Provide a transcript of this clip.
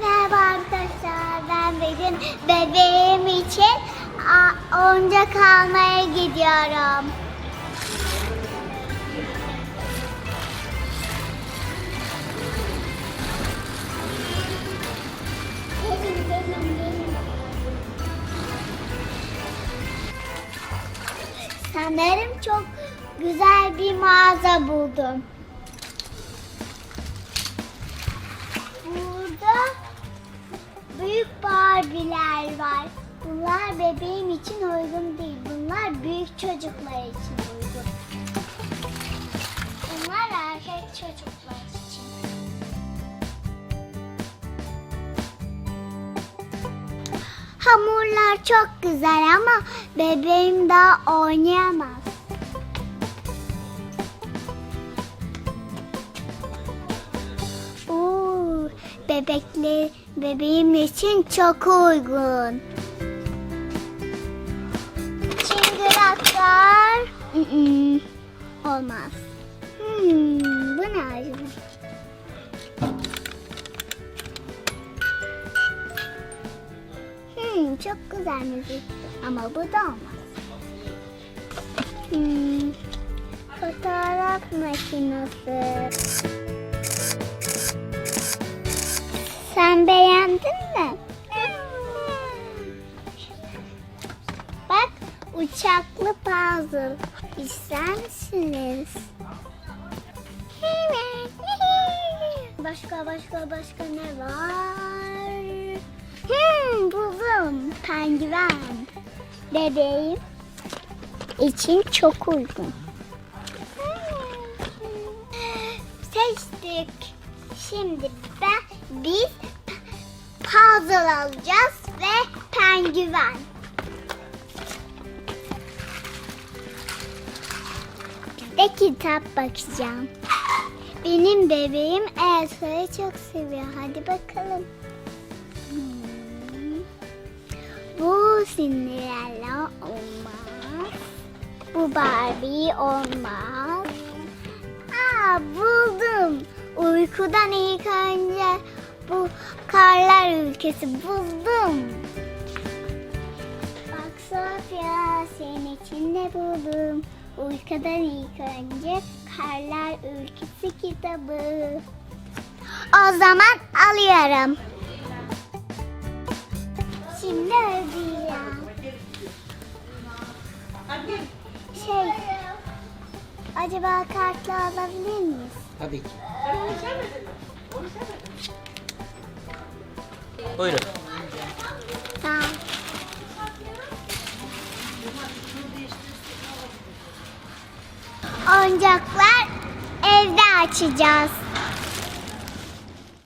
Merhaba arkadaşlar. Ben bugün bebeğim için oyuncak almaya gidiyorum. Sanırım çok güzel bir mağaza buldum. Burada büyük Barbie'ler var. Bunlar bebeğim için uygun değil. Bunlar büyük çocuklar için uygun. Bunlar erkek çocuklar için. Hamurlar çok güzel ama bebeğim daha oynayamaz. Oo, bebekli bebeğim için çok uygun. Çıngıraklar olmaz. Hmm, bu ne acaba? Hmm, çok güzel müzik ama bu da olmaz. Hmm, fotoğraf makinesi. Sen beğendin mi? Bak uçaklı puzzle. İster misiniz? Başka başka başka ne var? Hmm, buldum. Penguen. Bebeğim için çok uygun. Seçtik. Şimdi ben biz puzzle alacağız ve penguen. Bir kitap bakacağım. Benim bebeğim Elsa'yı çok seviyor. Hadi bakalım. Hmm. Bu Cinderella olmaz. Bu Barbie olmaz. Aa buldum. Uykudan ilk önce bu karlar ülkesi buldum. Bak Sofya senin için ne buldum. Uykudan ilk önce karlar ülkesi kitabı. O zaman alıyorum. Şimdi ödeyeceğim. Şey, acaba kartla alabilir miyiz? Tabii ki. Buyurun. Tamam. Oyuncaklar evde açacağız.